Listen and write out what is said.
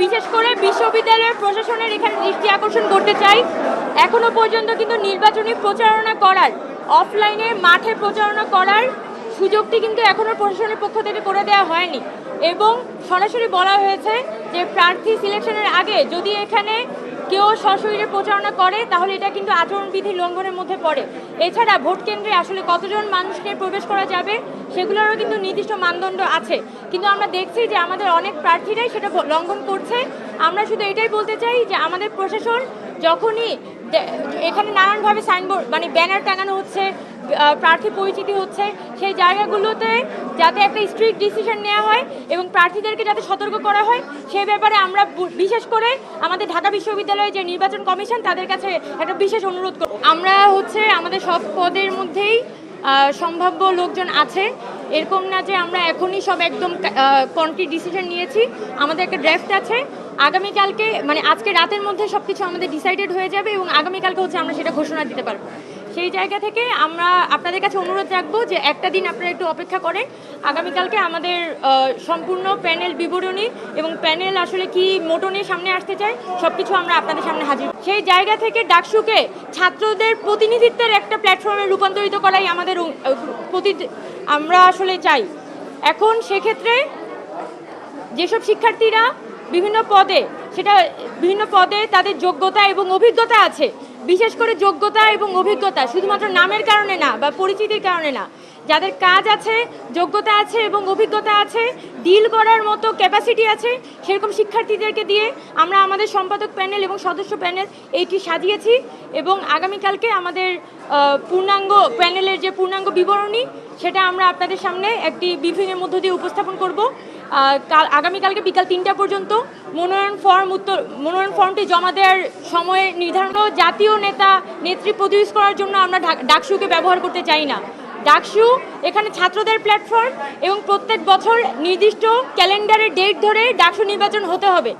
বিশেষ করে বিশ্ববিদ্যালয়ের প্রশাসনের এখানে দৃষ্টি আকর্ষণ করতে চাই। এখনও পর্যন্ত কিন্তু নির্বাচনী প্রচারণা করার, অফলাইনে মাঠে প্রচারণা করার সুযোগটি কিন্তু এখনও প্রশাসনের পক্ষ থেকে করে দেওয়া হয়নি। এবং সরাসরি বলা হয়েছে যে প্রার্থী সিলেকশনের আগে যদি এখানে কেউ সশরীরে প্রচারণা করে, তাহলে এটা কিন্তু আচরণবিধি লঙ্ঘনের মধ্যে পড়ে। এছাড়া ভোট কেন্দ্রে আসলে কতজন মানুষকে প্রবেশ করা যাবে সেগুলোরও কিন্তু নির্দিষ্ট মানদণ্ড আছে। কিন্তু আমরা দেখছি যে আমাদের অনেক প্রার্থীরাই সেটা লঙ্ঘন করছে। আমরা শুধু এটাই বলতে চাই যে আমাদের প্রশাসন যখনই এখানে নানানভাবে সাইনবোর্ড মানে ব্যানার টাঙানো হচ্ছে প্রার্থী পরিচিতি হচ্ছে, সেই জায়গাগুলোতে যাতে একটা স্ট্রিক্ট ডিসিশন নেওয়া হয় এবং প্রার্থীদেরকে যাতে সতর্ক করা হয়, সে ব্যাপারে আমরা বিশেষ করে আমাদের ঢাকা বিশ্ববিদ্যালয়ে যে নির্বাচন কমিশন তাদের কাছে একটা বিশেষ অনুরোধ করব। আমরা হচ্ছে আমাদের সব পদের মধ্যেই সম্ভাব্য লোকজন আছে। এরকম না যে আমরা এখনই সব একদম কনক্রিট ডিসিশন নিয়েছি। আমাদের একটা ড্রাফট আছে। আগামীকালকে মানে আজকে রাতের মধ্যে সব কিছু আমাদের ডিসাইডেড হয়ে যাবে এবং আগামীকালকে হচ্ছে আমরা সেটা ঘোষণা দিতে পারব। সেই জায়গা থেকে আমরা আপনাদের কাছে অনুরোধ রাখব যে একটা দিন আপনারা একটু অপেক্ষা করেন। আগামীকালকে আমাদের সম্পূর্ণ প্যানেল বিবরণী এবং প্যানেল আসলে কি মোটো নিয়ে সামনে আসতে চায় সব কিছু আমরা আপনাদের সামনে হাজির। সেই জায়গা থেকে ডাকসুকে ছাত্রদের প্রতিনিধিত্বের একটা প্ল্যাটফর্মে রূপান্তরিত করাই আমাদের প্রতি আমরা আসলে চাই। এখন সেক্ষেত্রে যেসব শিক্ষার্থীরা বিভিন্ন পদে সেটা বিভিন্ন পদে তাদের যোগ্যতা এবং অভিজ্ঞতা আছে। বিশেষ করে যোগ্যতা এবং অভিজ্ঞতা শুধুমাত্র নামের কারণে না বা পরিচিতির কারণে না। যাদের কাজ আছে, যোগ্যতা আছে এবং অভিজ্ঞতা আছে ডিল করার মতো ক্যাপাসিটি আছে, সেরকম শিক্ষার্থীদেরকে দিয়ে আমরা আমাদের সম্পাদক প্যানেল এবং সদস্য প্যানেল এইটি সাজিয়েছি এবং আগামীকালকে আমাদের পূর্ণাঙ্গ প্যানেলের যে পূর্ণাঙ্গ বিবরণী, সেটা আমরা আপনাদের সামনে একটি ব্রিফিংয়ের মধ্য দিয়ে উপস্থাপন করব। কাল, আগামীকালকে বিকাল তিনটা পর্যন্ত মনোনয়ন ফর্ম উত্তর, মনোনয়ন ফর্মটি জমা দেওয়ার সময় নির্ধারণ। জাতীয় নেতা নেত্রী প্রডিউস করার জন্য আমরা ডাকসুকে ব্যবহার করতে চাই না। ডাকসু, এখানে ছাত্রদের প্ল্যাটফর্ম এবং প্রত্যেক বছর নির্দিষ্ট ক্যালেন্ডারের ডেট ধরে ডাকসু নির্বাচন হতে হবে।